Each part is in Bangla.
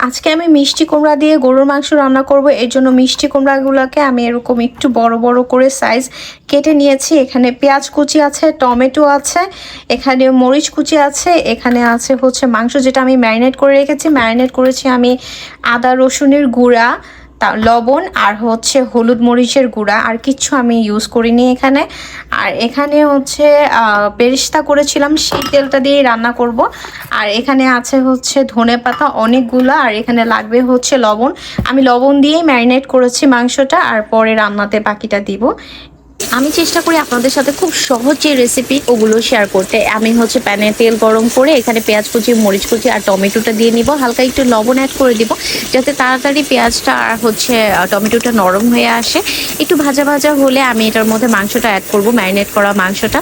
আজকে আমি মিষ্টি কুমড়া দিয়ে গরুর মাংস রান্না করব। এর জন্য মিষ্টি কুমড়াগুলোকে আমি এরকম একটু বড় বড় করে সাইজ কেটে নিয়েছি। এখানে পেঁয়াজ কুচি আছে, টমেটো আছে, এখানে মরিচ কুচি আছে, এখানে আছে হচ্ছে মাংস যেটা আমি ম্যারিনেট করে রেখেছি। ম্যারিনেট করেছি আমি আদা, রসুনের গুঁড়া তা লবণ আর হচ্ছে হলুদ মরিচের গুঁড়া, আর কিছু আমি ইউজ করিনি এখানে। আর এখানে হচ্ছে বেরিস্তা করেছিলাম, সেই তেলটা দিয়েই রান্না করব। আর এখানে আছে হচ্ছে ধনে পাতা অনেকগুলো, আর এখানে লাগবে হচ্ছে লবণ। আমি লবণ দিয়েই ম্যারিনেট করেছি মাংসটা, আর পরে রান্নাতে বাকিটা দিব। আমি চেষ্টা করি আপনাদের সাথে খুব সহজ যে রেসিপি ওগুলো শেয়ার করতে। আমি হচ্ছে প্যানে তেল গরম করে এখানে পেঁয়াজ কুচি, মরিচ কুচি আর টমেটোটা দিয়ে নিব। হালকা একটু লবণ অ্যাড করে দিব, যাতে তাড়াতাড়ি পেঁয়াজটা আর হচ্ছে টমেটোটা নরম হয়ে আসে। একটু ভাজা ভাজা হলে আমি এটার মধ্যে মাংসটা অ্যাড করব ম্যারিনেট করা মাংসটা।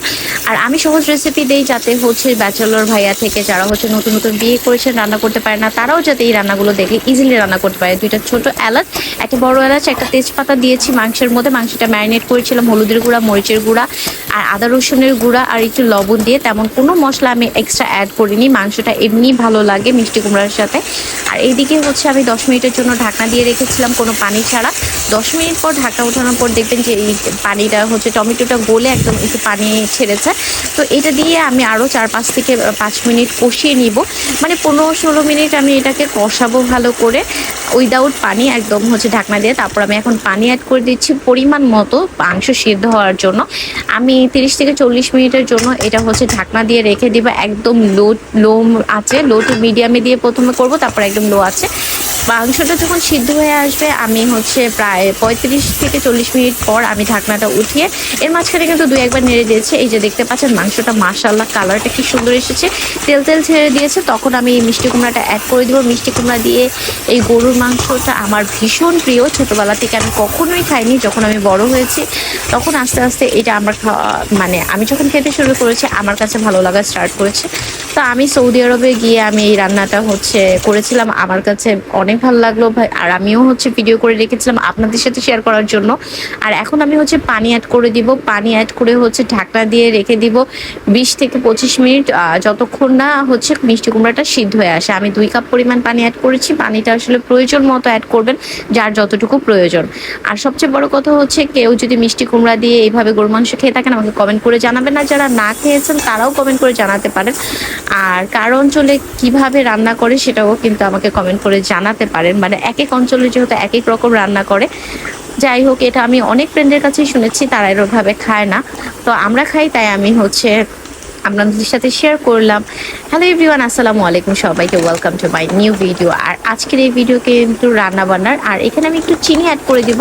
আর আমি সহজ রেসিপি দেই যাতে হচ্ছে ব্যাচেলর ভাইয়া থেকে যারা হচ্ছে নতুন নতুন বিয়ে করেছেন, রান্না করতে পারে না, তারাও যাতে এই রান্নাগুলো দেখে ইজিলি রান্না করতে পারে। দুইটা ছোট এলাচ, একটা বড় এলাচ, একটা তেজপাতা দিয়েছি মাংসের মধ্যে। মাংসটা ম্যারিনেট করেছিলাম হলুদের গুঁড়া মরিচের গুঁড়া আর আদা রসুনের গুঁড়া আর একটু লবণ দিয়ে তেমন কোনো মশলা আমি এক্সট্রা অ্যাড করিনি। মাংসটা এমনি ভালো লাগে মিষ্টি কুমড়ার সাথে। আর এইদিকে হচ্ছে আমি দশ মিনিটের জন্য ঢাকনা দিয়ে রেখেছিলাম কোনো পানি ছাড়া। দশ মিনিট পর ঢাকনা ওঠানোর পর দেখবেন যে এই পানিটা হচ্ছে টমেটোটা গলে একদম একটু পানি ছেড়েছে। তো এটা দিয়ে আমি আরও চার পাঁচ থেকে পাঁচ মিনিট কষিয়ে নিব। মানে পনেরো ষোলো মিনিট আমি এটাকে কষাবো ভালো করে। উইদাউট পানি একদম হচ্ছে ঢাকনা দিয়ে। তারপর আমি এখন পানি অ্যাড করে দিচ্ছি পরিমাণ মতো মাংস সিদ্ধ হওয়ার জন্য। আমি তিরিশ থেকে চল্লিশ মিনিটের জন্য এটা হচ্ছে ঢাকনা দিয়ে রেখে দিবা। একদম লো লো আছে, লো টু মিডিয়ামে দিয়ে প্রথমে করব, তারপর একদম লো আছে। মাংসটা যখন সিদ্ধ হয়ে আসবে, আমি হচ্ছে প্রায় পঁয়ত্রিশ থেকে চল্লিশ মিনিট পর আমি ঢাকনাটা উঠিয়ে, এর মাঝখানে কিন্তু দুই একবার নেড়ে দিয়েছে। এই যে দেখতে পাচ্ছেন মাংসটা মাশাল্লাহ কালারটা কি সুন্দর এসেছে। তেল তেল ছেড়ে দিয়েছে, তখন আমি এই মিষ্টি কুমড়াটা অ্যাড করে দিব। মিষ্টি কুমড়া দিয়ে এই গরুর মাংসটা আমার ভীষণ প্রিয়। ছোটোবেলা থেকে আমি কখনোই খাইনি, যখন আমি বড় হয়েছি। তখন আস্তে আস্তে এটা আমার মানে আমি যখন খেতে শুরু করেছি, আমার কাছে ভালো লাগা স্টার্ট করেছে। তো আমি সৌদি আরবে গিয়ে আমি এই রান্নাটা হচ্ছে করেছিলাম। আমার কাছে অনেক ভালো লাগল ভাই। আর আমিও হচ্ছে ভিডিও করে রেখেছিলাম আপনাদের সাথে শেয়ার করার জন্য। আর এখন আমি হচ্ছে পানি অ্যাড করে দিব। পানি অ্যাড করে হচ্ছে ঢাকনা দিয়ে রেখে দিব। বিশ থেকে পঁচিশ মিনিট যতক্ষণ না হচ্ছে মিষ্টি কুমড়াটা সিদ্ধ হয়ে আসে। আমি দুই কাপ পরিমাণ পানি অ্যাড করেছি। পানিটা আসলে প্রয়োজন মতো অ্যাড করবেন, যার যতটুকু প্রয়োজন। আর সবচেয়ে বড় কথা হচ্ছে, কেউ যদি মিষ্টি কুমড়া দিয়ে এইভাবে গরু মাংস খেয়ে থাকেন, আমাকে কমেন্ট করে জানাবেন। না যারা না খেয়েছেন, তারাও কমেন্ট করে জানাতে পারেন। আর কার অঞ্চলে কীভাবে রান্না করে, সেটাও কিন্তু আমাকে কমেন্ট করে জানাতে পারেন। মানে এক এক অঞ্চলে যেহেতু এক এক রকম রান্না করে। যাই হোক, এটা আমি অনেক ফ্রেন্ডের কাছেই শুনেছি, তারা এরভাবে খায় না। তো আমরা খাই, তাই আমি হচ্ছে আপনাদের সাথে শেয়ার করলাম। হ্যালো এভরিওয়ান আসসালামু আলাইকুম সবাইকে। Welcome to my new video আর আজকের এই ভিডিও কিন্তু রান্না বান্নার। আর এখানে আমি একটু চিনি অ্যাড করে দিব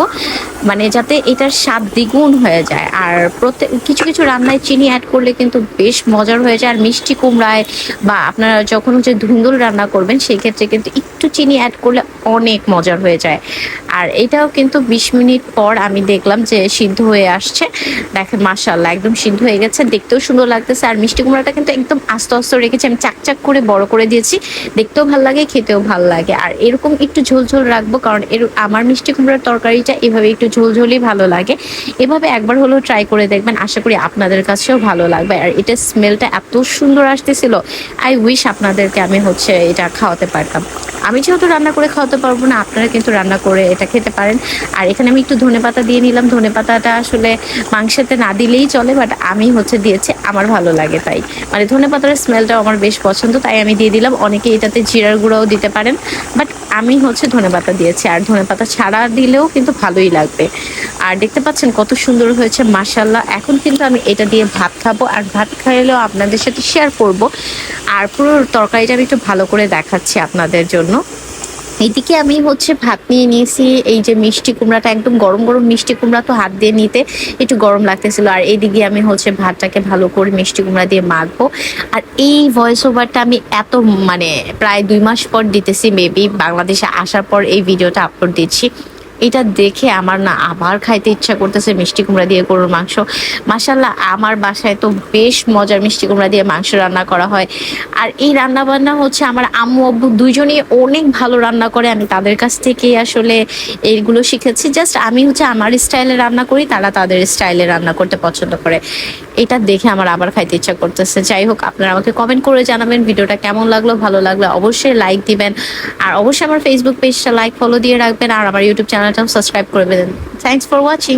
মানে যাতে এটার স্বাদ দ্বিগুণ হয়ে যায়। আর প্রত্যেক কিছু কিছু রান্নায় চিনি অ্যাড করলে কিন্তু বেশ মজার হয়ে যায়। আর মিষ্টি কুমড়ায় বা আপনারা যখন হচ্ছে ধুন্দুল রান্না করবেন, সেই ক্ষেত্রে কিন্তু একটু চিনি অ্যাড করলে অনেক মজার হয়ে যায়। আর এটাও কিন্তু বিশ মিনিট পর আমি দেখলাম যে সিদ্ধ হয়ে আসছে। দেখেন মাসাল্লাহ একদম সিদ্ধ হয়ে গেছে। দেখতেও সুন্দর লাগতেছে। আর মিষ্টি কুমড়াটা কিন্তু একদম আস্তে আস্তে রেখেছি। আমি চাকচাক করে বড় করে দিয়েছি। দেখতেও ভালো লাগে, খেতেও ভালো লাগে। আর এরকম একটু ঝোল ঝোল রাখব কারণ এর আমার মিষ্টি কুমড়ার তরকারিটা এভাবে একটু ঝোল ঝোলই ভালো লাগে। এভাবে একবার হলেও ট্রাই করে দেখবেন। আশা করি আপনাদের কাছেও ভালো লাগবে। আর এটা স্মেলটা এত সুন্দর আসতেছিল। আই উইশ আপনাদেরকে আমি হচ্ছে এটা খাওয়াতে পারতাম। যেহেতু রান্না করে খাওয়াতে পারব না, আপনারা কিন্তু রান্না করে এটা খেতে পারেন। আর এখানে আমি একটু ধনে পাতা দিয়ে নিলাম। ধনে পাতাটা আসলে মাংসাতে না দিলেই চলে বাট আমি হচ্ছে দিয়েছি আমার ভালো লাগে তাই। মানে ধনে পাতার স্মেলটাও আমার বেশ পছন্দ, তাই আমি দিয়ে দিলাম। অনেকে এটাতে জিরার গুঁড়াও দিতে পারেন বাট আমি হচ্ছে ধনে পাতা দিয়েছি। আর ধনে পাতা ছাড়া দিলেও কিন্তু ভালোই লাগবে। আর দেখতে পাচ্ছেন কত সুন্দর হয়েছে মাসাল্লাহ এখন কিন্তু আমি এটা দিয়ে ভাত খাব, আর ভাত খাইলেও আপনাদের সাথে শেয়ার করব। আর পুরো তরকারিটা আমি একটু ভালো করে দেখাচ্ছি আপনাদের জন্য। এইদিকে আমি হচ্ছে ভাত নিয়ে নিয়েছি। এই যে মিষ্টি কুমড়াটা, একদম গরম গরম মিষ্টি কুমড়া তো হাত দিয়ে নিতে একটু গরম লাগতেছিল। আর এইদিকে আমি হচ্ছে ভাতটাকে ভালো করে মিষ্টি কুমড়া দিয়ে মাখবো। আর এই ভয়েস ওভারটা আমি এত মানে প্রায় দুই মাস পর দিতেছি মেবি বাংলাদেশে আসার পর এই ভিডিওটা আপলোড দিচ্ছি। এটা দেখে আমার না আবার খাইতে ইচ্ছা করতেছে মিষ্টি কুমড়া দিয়ে গরুর মাংস। মাসাল্লাহ আমার বাসায় তো বেশ মজার মিষ্টি কুমড়া দিয়ে মাংস রান্না করা হয়। আর এই রান্না বান্না হচ্ছে আমার আম্মু, আব্বু দুজনেই অনেক ভালো রান্না করে। আমি তাদের কাছ থেকেই আসলে এইগুলো শিখেছি। জাস্ট আমি হচ্ছে আমার স্টাইলে রান্না করি, তারা তাদের স্টাইলে রান্না করতে পছন্দ করে। এটা দেখে আমার আবার খাইতে ইচ্ছা করতেছে। যাই হোক, আপনারা আমাকে কমেন্ট করে জানাবেন ভিডিওটা কেমন লাগল, ভালো লাগল অবশ্যই লাইক দিবেন। আর অবশ্যই আমার ফেসবুক পেজটা লাইক ফলো দিয়ে রাখবেন। আর আমার ইউটিউব চ্যানেলটাও সাবস্ক্রাইব করে দেবেন থ্যাংকস ফর ওয়াচিং